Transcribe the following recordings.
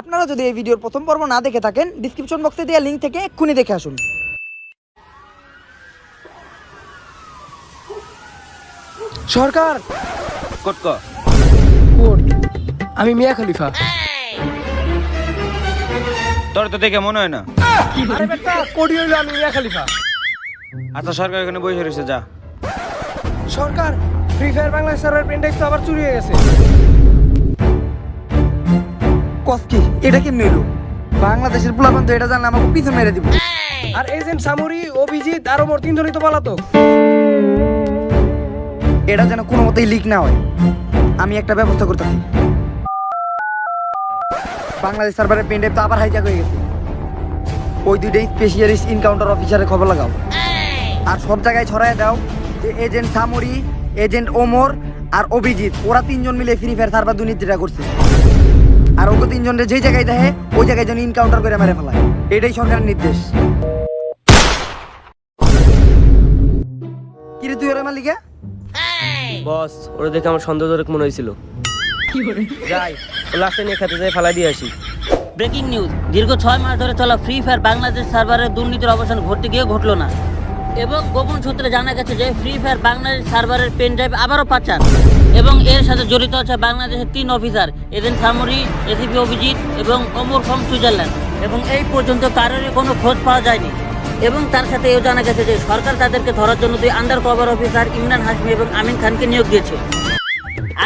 আপনারা যদি এই ভিডিওর প্রথম পর্ব না দেখে থাকেন ডিসক্রিপশন বক্সে দেওয়া লিঙ্ক থেকে এক্ষুনি দেখে আসুন। সরকার! আমি মিয়া খলিফা। তোর তো দেখে মনে হয় না। আরে বেটা কোডি হইল আমি মিয়া খলিফা। আচ্ছা সরকার এখানে বসে রয়েছে যা। সরকার ফ্রি ফায়ার বাংলাদেশ সার্ভার তো আবার চুরি হয়ে গেছে। কস্কি এটা কেমনি হইল? বাংলাদেশের পোলাপান তো এটা জানলে আমাকে পিছন মেরে দিব। আর এজেন্ট সামুরি অভিজিৎ আর ওমর তিনজনই তো পালাতো এটা যেন কোনো মতেই লিক না হয়। আমি একটা ব্যবস্থা করতে করতেছি। বাংলাদেশ সার্ভারের পেন্ডেপ তো আবার হাইজ্যাক হয়ে গেছে। ওই দুইটাই স্পেশালিস্ট ইনকাউন্টার অফিসারের খবর লাগাও। আর সব জায়গায় ছড়ায় দাও যে এজেন্ট সামরি এজেন্ট ওমর আর অভিজিৎ ওরা তিনজন মিলে ফ্রি ফায়ার সার্ভার দুর্নীতিটা করছে। আর ওকে তিনজনের যেই জায়গায় দেখে ওই জায়গায় যেন ইনকাউন্টার করে মেরে ফেলায়। এটাই সরকারের নির্দেশ। কিরে তুই ওরা মালিকা বস ওরা দেখে আমার সন্দেহজনক মনে হয়েছিল যাই ও লাস্টে নিয়ে খেতে যাই ফালাই দিয়ে আসি। ব্রেকিং নিউজ দীর্ঘ ছয় মাস ধরে চলা ফ্রি ফায়ার বাংলাদেশ সার্ভারের দুর্নীতির অবসান ঘটতে গিয়ে ঘটলো না। এবং গোপন সূত্রে জানা গেছে যে ফ্রি ফায়ার বাংলাদেশ সার্ভারের পেন ড্রাইভ আবারও পাচার এবং এর সাথে জড়িত আছে বাংলাদেশের তিন অফিসার এদিন সামরি এসিপি অভিজিৎ এবং অমর ফ্রম সুইজারল্যান্ড। এবং এই পর্যন্ত কারোরই কোনো খোঁজ পাওয়া যায়নি। এবং তার সাথে এও জানা গেছে যে সরকার তাদেরকে ধরার জন্য দুই under cover officer Imran Hashmi এবং আমিন খানকে নিয়োগ দিয়েছে।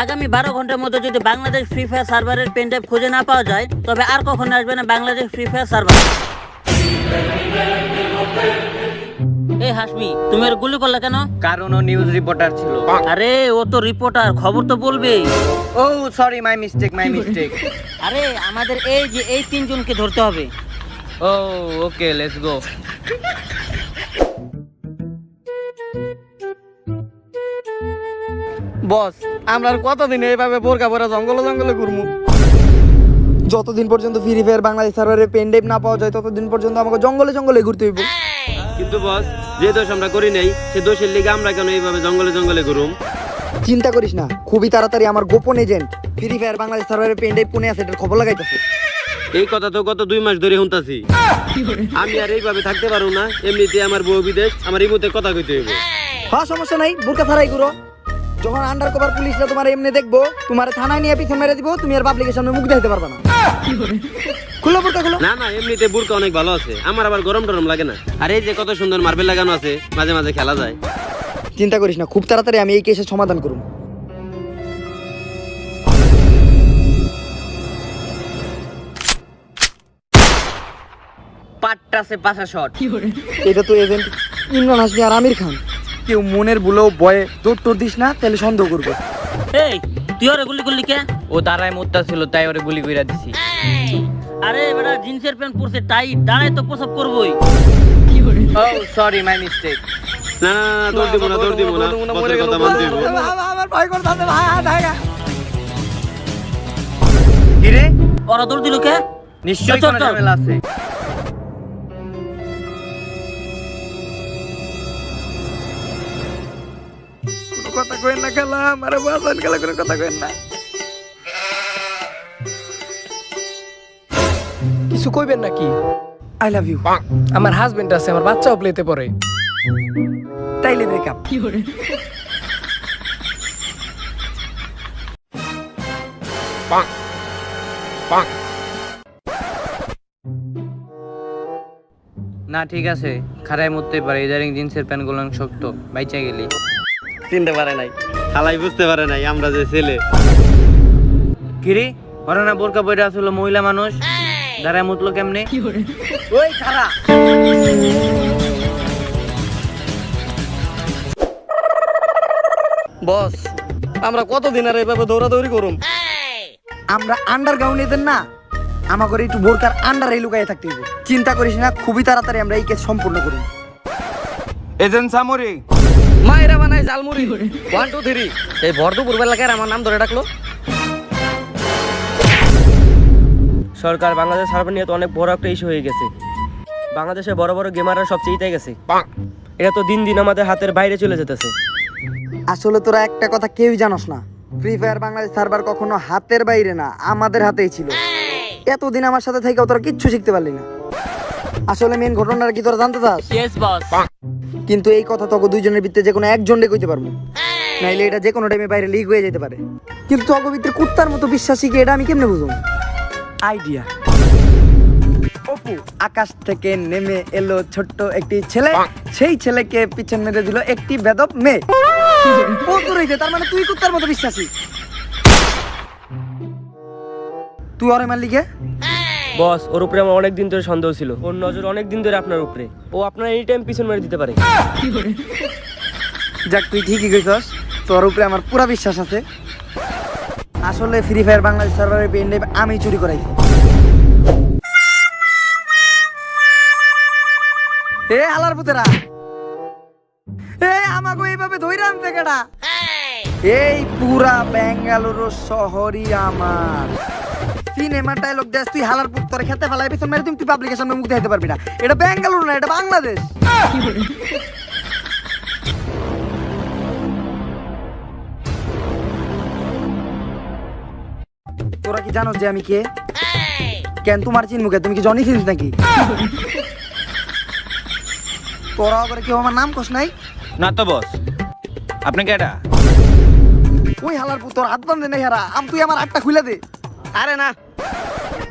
আগামী বারো ঘণ্টার মধ্যে যদি বাংলাদেশ ফ্রি ফায়ার সার্ভারের পেন ড্রাইভ খুঁজে না পাওয়া যায়, তবে আর কখনো আসবে না Bangladesh free fire server. Hashmi তুমি ওর গুলি করলে কেন? কারণ ও নিউজ রিপোর্টার ছিল। আরে ও তো রিপোর্টার খবর তো বলবে ও sorry my mistake my mistake আরে আমাদের এই যে এই তিনজনকে ধরতে হবে। ও ওকে লেটস গো বস আমরা আর কতদিন এইভাবে বোরকা পরে জঙ্গলে জঙ্গলে ঘুরমু? যতদিন পর্যন্ত ফ্রি ফায়ার বাংলাদেশ সার্ভারে পেন ড্রাইভ না পাওয়া যায় ততদিন পর্যন্ত আমাকে জঙ্গলে জঙ্গলে ঘুরতে হইব। কিন্তু বস যে দোষ আমরা করি নাই সে দোষের লিগে আমরা কেন এইভাবে জঙ্গলে জঙ্গলে ঘুরুম? চিন্তা করিস না খুবই তাড়াতাড়ি আমার গোপন এজেন্ট ফ্রি ফায়ার বাংলাদেশ সার্ভারে পেন্ডে পুনে আছে এটার খবর লাগাইতেছে। এই কথা তো গত দুই মাস ধরে শুনতাছি। আমি আর এইভাবে থাকতে পারব না এমনিতে আমার বউ বিদেশ আমার এই মুহূর্তে কথা কইতে হইব। হ্যাঁ সমস্যা নাই বুকা ছাড়াই করো যখন আন্ডার কভার পুলিশরা তোমার এমনি দেখব তোমার থানায় নিয়ে পিছনে মেরে দিব তুমি আর পাবলিকের সামনে মুখ দেখাতে পারবে না। খুলো বোরকা খুলো। না না এমনিতে বুড়কা অনেক ভালো আছে। আমার আবার গরম টরম লাগে না। আর এই যে কত সুন্দর মার্বেল লাগানো আছে মাঝে মাঝে খেলা যায়। চিন্তা করিস না খুব তাড়াতাড়ি আমি এই কেসের সমাধান পাশা শট। এটা তো এজেন্ট ইমরান হাসমি আর আমির খান। কেউ মনের ভুলেও ভয়ে দৌড় তোর দিস না তাহলে সন্দেহ করব। এই তুই ওরে গুলি করলি কে? ও দাঁড়ায় মুত্তা ছিল তাই ওরে গুলি কইরা দিছি। আরে বেটা জিন্সের প্যান্ট পরছে টাইট দাঁড়ায় তো প্রসাব করবোই। ও সরি মাই মিস্টেক না না না দৌড় দিব না দৌড় দিব না বসের কথা মানতে হইব আমার ভয় করতে ভাই কি রে? ওরা দৌড় দিল কে? নিশ্চয়ই কোনো ঝামেলা আছে। কথা কইন না খেলাম আরে বাসান খেলা কোনো কথা কইন না। কিছু কইবেন নাকি? আই লাভ ইউ আমার হাজবেন্ড আছে আমার বাচ্চাও প্লেতে পড়ে। তাইলে ব্রেকআপ না ঠিক আছে। খারায় মরতে পারে ইদারিং জিন্সের প্যান্টগুলো শক্ত বাইচা গেলি। চিনতে পারে নাই। খালাই বুঝতে পারে নাই আমরা যে ছেলে। কিরে ওরা না বোরকা বইটা আসলে মহিলা মানুষ? দাঁড়ায় মুতলো কেমনে? ওই খারা বস আমরা কতদিন আর এইভাবে দৌড়াদৌড়ি করুম? আমরা আন্ডারগ্রাউন্ড এদের না আমাকে একটু বোরকার আন্ডার এই লুকায় থাকতে হইব। চিন্তা করিস না খুবই তাড়াতাড়ি আমরা এই কেস সম্পূর্ণ করুন এজেন্ট সামরি। মায়েরা জালমুড়ি ওয়ান টু থ্রি এই বেলাকার আমার নাম ধরে ডাকলো? সরকার বাংলাদেশ সার্ভার নিয়ে তো অনেক বড় একটা ইস্যু হয়ে গেছে। বাংলাদেশে বড় বড় গেমাররা সব গেছে। এটা তো দিন দিন আমাদের হাতের বাইরে চলে যেতেছে। আসলে তোরা একটা কথা কেউই জানোস না। ফ্রি ফায়ার বাংলাদেশ সার্ভার কখনো হাতের বাইরে না আমাদের হাতেই ছিল। এতদিন আমার সাথে থেকে তোরা কিচ্ছু শিখতে পারলি না। আসলে মেন ঘটনাটা কি তোরা জানতে চাস? কিন্তু এই কথা তোকে দুইজনের ভিতরে যে কোনো একজন কইতে পারব। নাইলে এটা যে কোনো টাইমে বাইরে লিক হয়ে যেতে পারে। কিন্তু তোকে ভিতরে কুত্তার মতো বিশ্বাসী কি এটা আমি কেমনে বুঝুম আইডিয়া অপু আকাশ থেকে নেমে এলো ছোট্ট একটি ছেলে। সেই ছেলেকে পিছন মেরে দিল একটি বেদব মেয়ে। ও তোর মানে তুই কুত্তার মতো বিশ্বাসী। তুই অরে মারলি কে বস, ওর উপরে আমার অনেক দিন ধরে সন্দেহ ছিল। ওর নজর অনেক দিন ধরে আপনার উপরে। ও আপনার এনি টাইম পিছন মেরে দিতে পারে। যাক, তুই ঠিকই কইছস। তোর উপরে আমার পুরা বিশ্বাস আছে। আসলে ফ্রি ফায়ার বাংলাদেশ সার্ভারের পেন ড্রাইভ আমি চুরি করাইছি। এ আলার পুতেরা! এ আমাকে এইভাবে ধইরা আনতে কেডা? এই পুরা বেঙ্গালুরু শহরই আমার। সিনেমা ডায়লগ দেশ তুই হালার পুত তোর খেতে ফেলাই পেছন মেরে তুমি তুই পাবলিকের সামনে মুখ দেখাতে পারবি না। এটা বেঙ্গালুরু না এটা বাংলাদেশ। তোরা কি জানো যে আমি কে? কেন তোমার চিন মুখে? তুমি কি জনি সিন্স নাকি? তোরা করে কেউ আমার নাম কস নাই? না তো বস। আপনি কেডা ওই হালার পুত তোর হাত বান্ধে নাই হারা। আম তুই আমার হাতটা খুলে দে। আরে না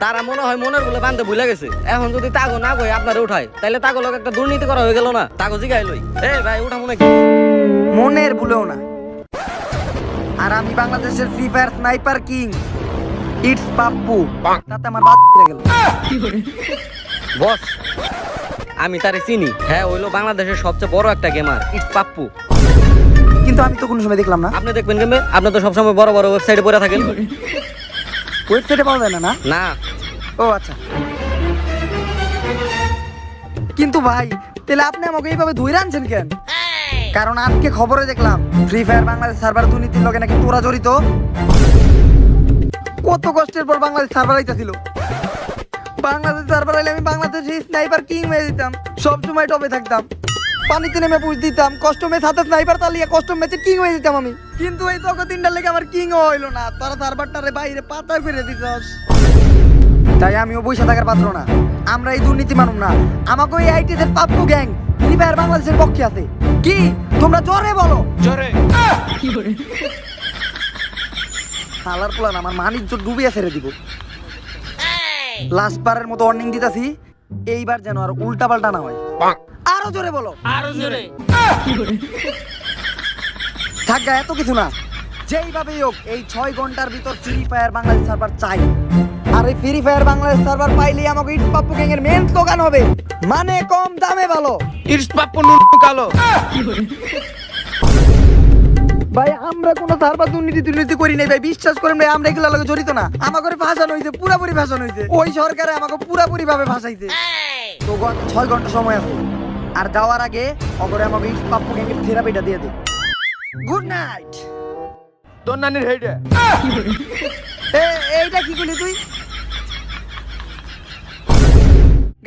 তারা মনে হয় মনের বলে বান্ধে ভুলে গেছে। এখন যদি তাগো না কই আপনারে উঠায়। তাহলে তাগো লোক একটা দুর্নীতি করা হয়ে গেল না? তাগো জিগাই লই। এ ভাই উঠা মনে কি মনের ভুলেও না। আর আমি বাংলাদেশের free fire sniper king it's Pappu তাতে আমার বাদ গেল। বস আমি তারে চিনি। হ্যাঁ হইল বাংলাদেশের সবচেয়ে বড় একটা গেমার ইটস পাপ্পু কিন্তু আমি তো কোনো সময় দেখলাম না। আপনি দেখবেন কেমবে আপনি তো সবসময় বড় বড় ওয়েবসাইটে পড়ে থাকেন। ওয়েবসাইটে পাওয়া যায় না না? না। ও আচ্ছা। কিন্তু ভাই তাহলে আপনি আমাকে এইভাবে ধরে আনছেন কেন? কারণ আজকে খবরে দেখলাম ফ্রি ফায়ার বাংলাদেশ সার্ভার দুর্নীতির লগে নাকি তোরা জড়িত। কত কষ্টের পর বাংলাদেশ সার্ভার আইতাছিল। বাংলাদেশ সার্ভার আইলে আমি বাংলাদেশে স্নাইপার কিং হয়ে দিতাম সব সময় টপে থাকতাম। পানিতে নেমে পুষ দিতাম। কষ্ট ম্যাচ হাতে স্নাইপার চালিয়ে কষ্ট ম্যাচে কিং হয়ে দিতাম আমি। কিন্তু এই তখন তিনটার লেগে আমার কিং হইল না। তারা সার্ভারটারে বাইরে পাতার ফিরে দিছস। তাই আমিও বৈশা থাকার পাত্র না। আমরা এই দুর্নীতি মানুম না। আমাকে এই আইটিদের পাপ্পু গ্যাং ফ্রি ফায়ার বাংলাদেশের পক্ষে আছে। কি? তোমরা জোরে বলো। জোরে। হালার প্লান আমার মানিজ্য ডুবিয়ে ছেড়ে দিব। লাস্ট বারের মতো ওয়ার্নিং দিতাছি এইবার যেন আর উল্টা পাল্টা না হয়। আরও জোরে বলো। আরও জোরে। থাক গা, এত কিছু না। যেইভাবেই হোক এই ছয় ঘণ্টার ভিতর ফ্রি ফায়ার বাংলাদেশ সার্ভার চাই। আর এই ফ্রি ফায়ার বাংলাদেশ সার্ভার পাইলেই আমাকে ইট পাপ্পু গ্যাং এর মেন স্লোগান হবে মানে কম দামে ভালো। ইরস পাপ্পু নুন কালো। ভাই আমরা কোনো সার্ভার দুর্নীতি দুর্নীতি করি নাই ভাই বিশ্বাস করেন ভাই আমরা এগুলো লগে জড়িত না। আমাকে ভাষানো হয়েছে পুরাপুরি ভাষানো হয়েছে ওই সরকারে আমাকে পুরাপুরি ভাবে ভাষাইছে তো গত ছয় ঘণ্টা সময় আছে। আর যাওয়ার আগে অগরে আমাকে পাপ্পু গ্যাং থেরাপিটা দিয়ে দে। গুড নাইট তোর নানির হেইডে। এইটা কি করলি তুই?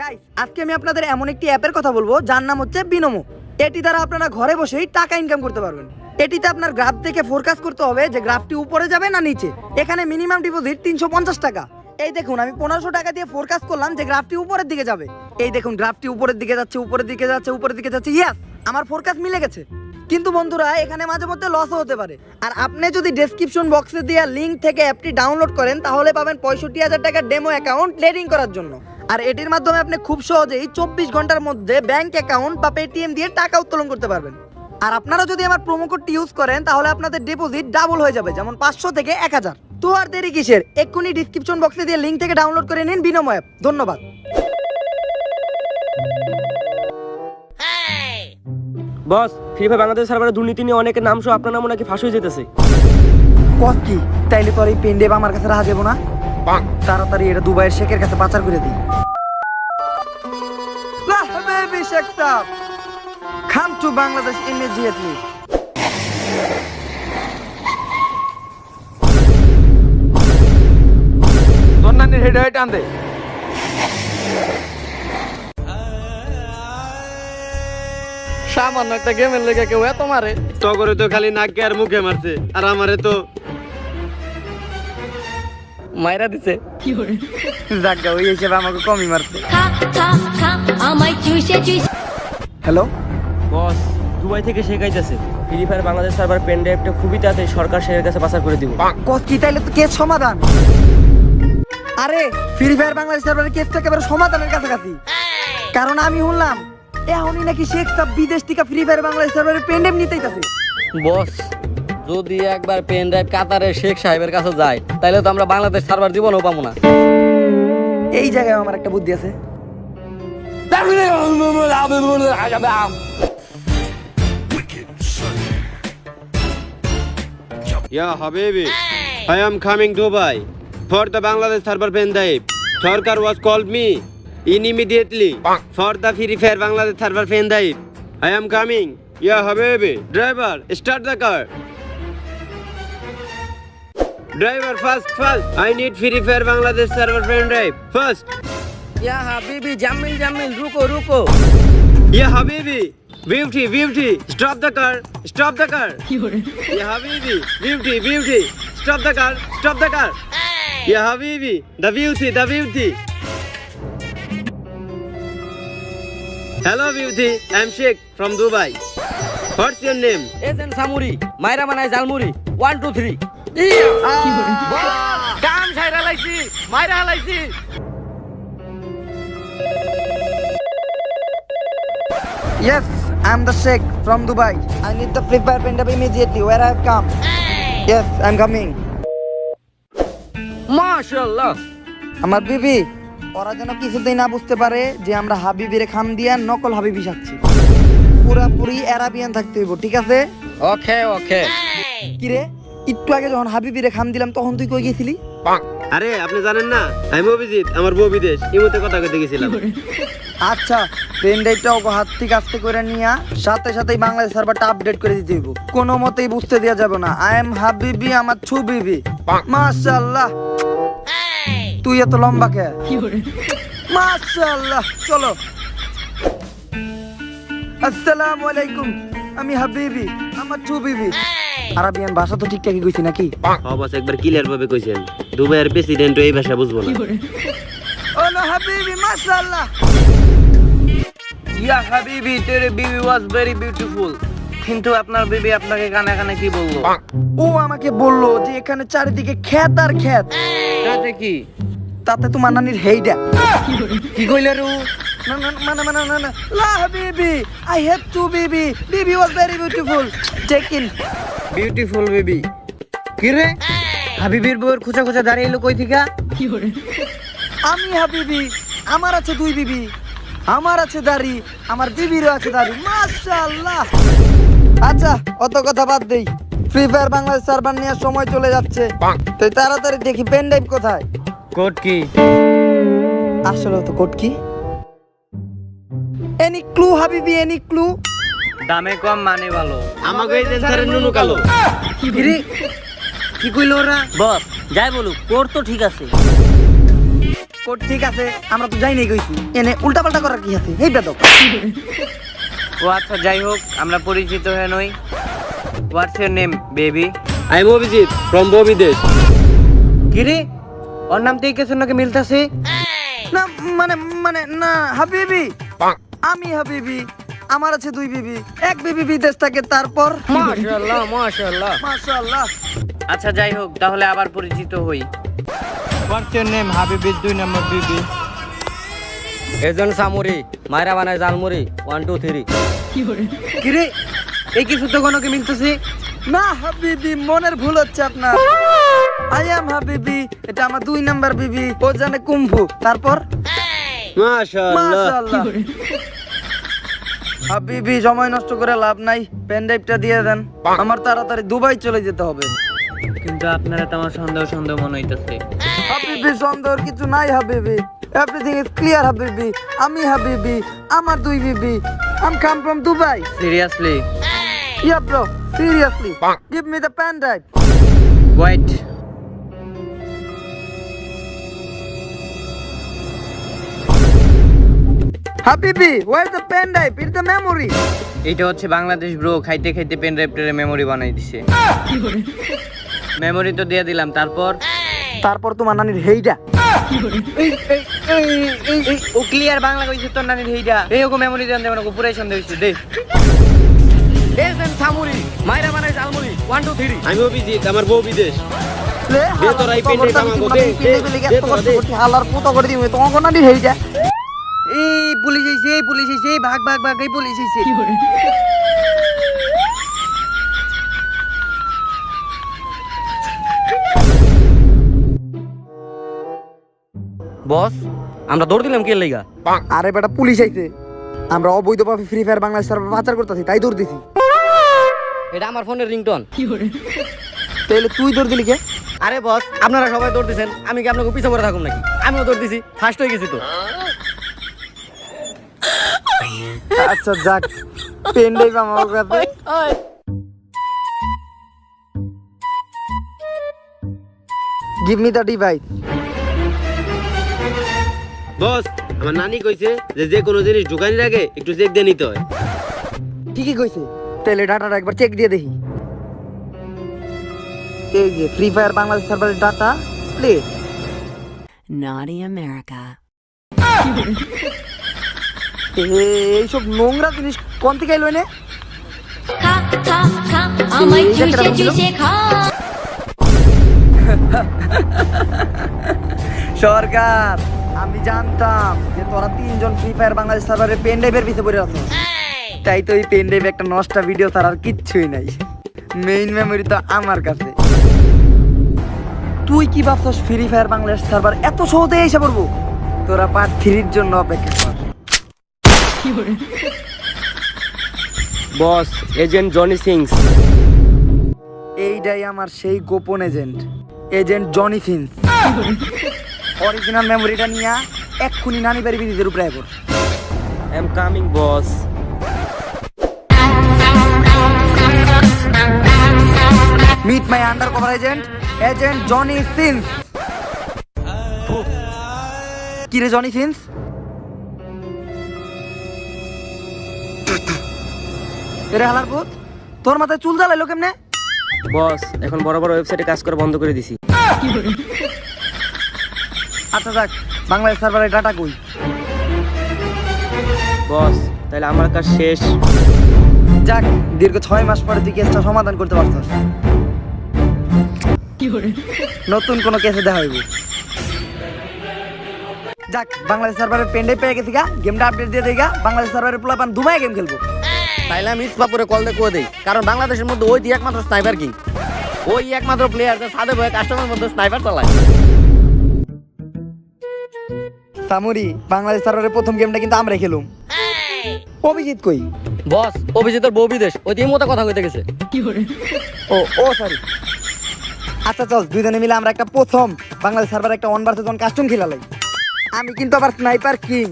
গাইস আজকে আমি আপনাদের এমন একটি অ্যাপের কথা বলব যার নাম হচ্ছে বিনোমো এটি দ্বারা আপনারা ঘরে বসেই টাকা ইনকাম করতে পারবেন। এটিতে আপনার গ্রাফ থেকে ফোরকাস্ট করতে হবে যে গ্রাফটি উপরে যাবে না নিচে। এখানে মিনিমাম ডিপোজিট তিনশো পঞ্চাশ টাকা। এই দেখুন, আমি পনেরোশো টাকা দিয়ে ফোরকাস্ট করলাম যে গ্রাফটি উপরের দিকে যাবে। এই দেখুন গ্রাফটি উপরের দিকে যাচ্ছে, উপরের দিকে যাচ্ছে, উপরের দিকে যাচ্ছে। ইয়াস আমার ফোরকাস্ট মিলে গেছে। কিন্তু বন্ধুরা, এখানে মাঝে মধ্যে লসও হতে পারে। আর আপনি যদি ডেসক্রিপশন বক্সে দেওয়া লিঙ্ক থেকে অ্যাপটি ডাউনলোড করেন, তাহলে পাবেন পঁয়ষট্টি হাজার টাকার ডেমো অ্যাকাউন্ট ট্রেডিং করার জন্য। আর এটির মাধ্যমে আপনি খুব সহজেই চব্বিশ ঘণ্টার মধ্যে ব্যাংক অ্যাকাউন্ট বা পেটিএম দিয়ে টাকা উত্তোলন করতে পারবেন। আর আপনারা যদি আমার প্রোমো কোডটি ইউজ করেন, তাহলে আপনাদের ডিপোজিট ডাবল হয়ে যাবে, যেমন পাঁচশো থেকে এক হাজার। তো আর দেরি কিসের? এক্ষুনি ডিসক্রিপশন বক্সে দিয়ে লিঙ্ক থেকে ডাউনলোড করে নিন বিনিময় অ্যাপ ধন্যবাদ। বস ফ্রি ফায়ার বাংলাদেশ সার্ভারে দুর্নীতি নিয়ে অনেকের নাম সহ আপনার নামও নাকি ফাঁস হয়ে যেতেছে। কত কি? তাইলে তোর এই পেন্ডেব আমার কাছে রাখা যাব না? তাড়াতাড়ি এটা দুবাইয়ের শেখের কাছে পাচার করে দিই। বেবি শেখ সাহ কাম হেডে সামান্য একটা গেমের লেগে কেউ এত মারে। তগরে তো খালি নাকে আর মুখে মারছে আর আমারে তো মাইরা দিছে। যাক ওই হিসেবে আমাকে কমই মারছে। হ্যালো? বস দুবাই থেকে শেখাইতেছে free fire Bangladesh server pen ড্রাইভটা খুবই তাড়াতাড়ি সরকার শেখের কাছে পাচার করে দিব। কি তাইলে তো কেস সমাধান? আরে ফ্রি ফায়ার বাংলাদেশ সার্ভারের কেসটা একেবারে সমাধানের কাছাকাছি। কারণ আমি শুনলাম এখনই নাকি শেখ সাহেব বিদেশ থেকে ফ্রি ফায়ার বাংলাদেশ সার্ভারের পেন্ডেম নিতেই আছে বস যদি একবার পেন ড্রাইভ কাতারে শেখ সাহেবের কাছে যায় তাহলে তো আমরা বাংলাদেশ সার্ভার জীবনও পাবো না। এই জায়গায় আমার একটা বুদ্ধি আছে। Yeah, Habibi. I am coming Dubai. for the Bangladesh server pen Pendai. Sarkar was called me immediately for the Free Fire Bangladesh server pen Pendai. I am coming. Yeah, Habibi. Driver, start the car. Driver, first, first. I need Free Fire Bangladesh server pen Pendai. First. Yeah, Habibi. Jamil, Jamil. Ruko, ruko. Yeah, Habibi. Beauty, beauty, stop the car, stop the car. yeah, Habibi, beauty, beauty, stop the car, stop the car. Yeah, Habibi. The beauty, the beauty. Hello, beauty. I'm Sheikh from Dubai. What's your name? Agent সামুরি মাইরা বানায় জালমুরি one two three কাম সাইরা লাইছি মাইরা লাইছি Yes, I'm the Sheikh from Dubai. I need the Free Fire pendrive immediately. Where I have come? Yes, I'm coming. মাশাআল্লাহ। আমার বিবি ওরা যেন কিছুতেই না বুঝতে পারে যে আমরা হাবিবিরে খাম দিয়া নকল হাবিবি সাচ্ছি পুরাপুরি অ্যারাবিয়ান থাকতে হইব ঠিক আছে? ওকে ওকে। কিরে একটু আগে যখন হাবিবিরে খাম দিলাম তখন তুই কই গেছিলি? আরে আপনি জানেন না আমি অভিজিৎ আমার বউ বিদেশ ইমতে কথা কইতে গেছিলাম। আচ্ছা পেন ড্রাইভটা ওকে হাত থেকে আস্তে করে নিয়া সাথে সাথেই বাংলাদেশ সার্ভারটা আপডেট করে দিতে হইব। কোনো মতেই বুঝতে দেওয়া যাবে না। আই এম হাবিবি আমার ছুবিবি মাশাআল্লাহ। তুই এত লম্বা কে? মাশাআল্লাহ চলো। আসসালামু আলাইকুম আমি হাবিবি আমার ছুবিবি আরাবিয়ান ভাষা তো ঠিকঠাকই কইছি নাকি? অবশ্য একবার ক্লিয়ার ভাবে কইছেন। দুবাইয়ের প্রেসিডেন্ট এই ভাষা বুঝব না। ও না হাবিবি মাশাআল্লাহ। ইয়া হাবিবি তেরে বিবি ওয়াজ ভেরি বিউটিফুল কিন্তু আপনার বেবি আপনাকে কানে কানে কি বলল? ও আমাকে বলল যে এখানে চারিদিকে ক্ষেত আর ক্ষেত। তাতে কি? তাতে তোমার নানির হেইডা। কি কইলে রু? না না মানে মানে না না লা হাবিবি I have two baby. Baby was very beautiful. Take in. Beautiful baby. কি রে? হাবিবির বউয়ের খুচা খুচা দাঁড়িয়ে এলো কই থেকে? আমি হাবিবি আমার আছে দুই বিবি। আমার আছে দাড়ি আমার বিবিরও আছে দাড়ি। মাশাআল্লাহ। আচ্ছা অত কথা বাদ দেই। ফ্রি ফায়ার বাংলাদেশ সার্ভার নেওয়ার সময় চলে যাচ্ছে। তো তাড়াতাড়ি দেখি পেন ড্রাইভ কোথায়? কোড কি? আসলে তো কোড কি? এনি ক্লু হাবিবি এনি ক্লু দামে কম মানে ভালো। আমাকে এই সেন্সারের নুনু কালো। কিরে? কি কইলো ওরা? বস যাই বলুক তোর তো ঠিক আছে। কোড ঠিক আছে আমরা তো যাই নাই কইছি। এনে উল্টা পাল্টা করার কি আছে? এই বেদক। ও আচ্ছা যাই হোক আমরা পরিচিত হয়ে নই। হোয়াটস ইউর নেম বেবি আমি অভিজিৎ ফ্রম বউ বিদেশ কিরে ওর নাম থেকে কিছু নাকি মিলতাছে? না মানে মানে না হাবিবি। আমি হাবিবি আমার আছে দুই বিবি। এক বিবি বিদেশ থাকে তারপর মাশাআল্লাহ মাশাআল্লাহ। মাশাআল্লাহ। আচ্ছা যাই হোক তাহলে আবার পরিচিত হই। হোয়াটস ইউর নেম হাবিবির দুই নম্বর বিবি। এজেন্ট সামুরি মাইরা বানায় জালমুরি ওয়ান টু থ্রি কিরে? এই কিছু তো কোনো কি মিলতেছে না হাবিবি মনের ভুল হচ্ছে আপনার। আই এম হাবিবি এটা আমার দুই নাম্বার বিবি ও জানে কুম্ভু। তারপর? মাশাআল্লাহ। হাবিবি সময় নষ্ট করে লাভ নাই পেন ড্রাইভটা দিয়ে দেন। আমার তাড়াতাড়ি দুবাই চলে যেতে হবে। কিন্তু আপনারা তো আমার সন্দেহ সন্দেহ মনে হইতেছে। হাবিবি সন্দেহের কিছু নাই হাবিবি। এভরিথিং ইজ ক্লিয়ার হাবিবি। আমি হাবিবি আমার দুই বিবি। I'm come from Dubai seriously yeah bro seriously give me the pen drive wait হাবিবি where the pen drive it's the memory এটা হচ্ছে বাংলাদেশ ব্রো খাইতে খাইতে পেন ড্রাইভটারে মেমোরি বানাই দিছে। মেমোরি তো দিয়ে দিলাম তারপর? তারপর তোমার নানির ও ক্লিয়ার বাংলা কইছে তোর নানির হেইডা। এই ওকে মেমোরি দেন দেবেন ওকে পুরাই সন্দেহ হইছে দে। এই দেন সামুরি মাইরা বানাই ঝালমুড়ি ওয়ান টু থ্রি আমি অভিজিৎ আমার বউ বিদেশ। লে, দে তোরা হালার আমাকে, দে, দে, তোরা, দে। হালার পুতো করে তোমার নানির হেইটা এই পুলিশ আইছে এই পুলিশ আইছে এই ভাগ ভাগ ভাগ এই পুলিশ আইছে। বস আমরা দৌড় দিলাম কে লাইগা আরে বেটা পুলিশ আইছে। আমরা অবৈধভাবে ফ্রি ফায়ার বাংলাদেশ সার্ভার পাচার করতেছি তাই দৌড় দিছি। এটা আমার ফোনের রিংটোন। তাহলে তুই দৌড় দিলি কে? আরে বস আপনারা সবাই দৌড় দিছেন আমি কি আপনাকে পিছে পড়ে থাকুম নাকি? আমিও দৌড় দিছি ফার্স্ট হয়ে গেছি তো। আচ্ছা যাক পেন ড্রাইভ আমার কাছে give me the device boss আমার নানি কইছে যে যে কোনো জিনিস ঢুকানির আগে একটু চেক দিয়ে নিতে হয়। ঠিকই কইছে। তাহলে ডাটাটা একবার চেক দিয়ে দেখি। এই যে ফ্রি ফায়ার বাংলাদেশ সার্ভারের ডাটা প্লে Naughty America. এইসব নোংরা জিনিস কোন থেকে এলো এনে? সরকার! আমি জানতাম যে তোরা তিনজন ফ্রি ফায়ার বাংলাদেশ সার্ভারের পেন ড্রাইভের পিছে পড়ে আছো। তাই তো এই পেন ড্রাইভে একটা নষ্টা ভিডিও ছাড়া আর কিচ্ছুই নাই। মেইন মেমোরি তো আমার কাছে। তুই কি ভাবছস ফ্রি ফায়ার বাংলাদেশ সার্ভার এত সহজে এসে পড়ব? তোরা পার্ট থ্রির জন্য অপেক্ষা কর। বস এজেন্ট জনি সিংস এইটাই আমার সেই গোপন agent agent Johnny Sins original মেমোরিটা নিয়ে এক্ষুনি নানি বাড়ি বিদিদের উপরে আয় পড়। I am coming boss meet my under cover agent agent Johnny Sins কি রে জনি সিন্স এরে হালার পুত তোর মাথায় চুল জ্বালাইলো কেমনে? বস এখন বড় বড় ওয়েবসাইটে কাজ করা বন্ধ করে দিছি। আচ্ছা যাক বাংলাদেশ সার্ভারের ডাটা কই? বস তাহলে আমার কাজ শেষ। যাক দীর্ঘ ছয় মাস পরে তুই কেসটা সমাধান করতে পারছস। নতুন কোনো কেসে দেখা হইব। যাক বাংলাদেশ সার্ভারের পেন্ডে পেয়ে গেছি গা গেমটা আপডেট দিয়ে দেই গা বাংলাদেশ সার্ভারের পোলাপান দুমায় গেম খেলব। তাইলে আমি ইসলাপুরে কল দিয়ে কয়ে দেই কারণ বাংলাদেশের মধ্যে ওই দিয়ে একমাত্র স্নাইপার কিং ওই একমাত্র প্লেয়ার যে সাদে বয়ে কাস্টমার মধ্যে স্নাইপার চালায়। সামুরি বাংলাদেশ সার্ভারের প্রথম গেমটা কিন্তু আমরা খেলুম। অভিজিৎ কই? বস অভিজিতের বউ বিদেশ ওই দিয়ে মতো কথা কইতে গেছে। ও ও সরি আচ্ছা চল দুইজনে মিলে আমরা একটা প্রথম বাংলাদেশ সার্ভার একটা ওয়ান ভার্সেস ওয়ান কাস্টম খেলালাই আমি কিন্তু আবার স্নাইপার কিং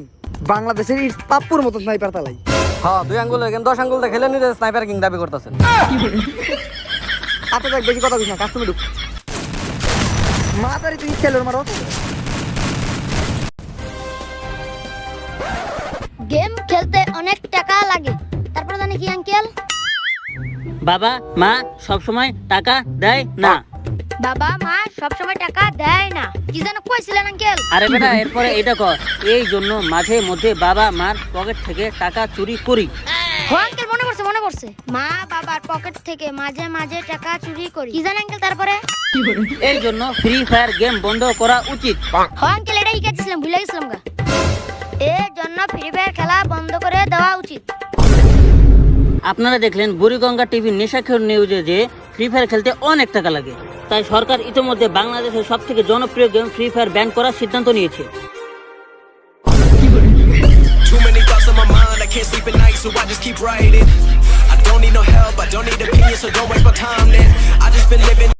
বাংলাদেশের পাপ্পুর মতো স্নাইপার চালাই। হ্যাঁ দুই আঙ্গুল এখানে দশ আঙ্গুল খেলে নিতে স্নাইপার কিং দাবি করতেছেন। আচ্ছা দেখ বেশি কথা বলিস না কাস্টমে ঢুক। মাতারি তুই খেলোর মারো। কি আঙ্কেল। বাবা মা সব সময় টাকা দেয় না। বাবা মা সবসময় টাকা দেয় না। কি যেন কইছিলেন আঙ্কেল? আরে বেটা এরপরে এটা কর। এই জন্য মাঝে মধ্যে বাবা মার পকেট থেকে টাকা চুরি করি। আঙ্কেল মনে পড়ছে মনে পড়ছে। মা বাবার পকেট থেকে মাঝে মাঝে টাকা চুরি করি। কি জানেন আঙ্কেল তারপরে? এই জন্য ফ্রি ফায়ার গেম বন্ধ করা উচিত। হ আঙ্কেল এটাই শিখেছিলাম ভুলে গেছিলাম গা। এর জন্য ফ্রি ফায়ার খেলা বন্ধ করে দেওয়া উচিত। আপনারা দেখলেন বুড়িগঙ্গা টিভি নেশা খেল নিউজে যে ফ্রি ফায়ার খেলতে অনেক টাকা লাগে। তাই সরকার ইতিমধ্যে বাংলাদেশের সব থেকে জনপ্রিয় গেম ফ্রি ফায়ার ব্যান করার সিদ্ধান্ত নিয়েছে।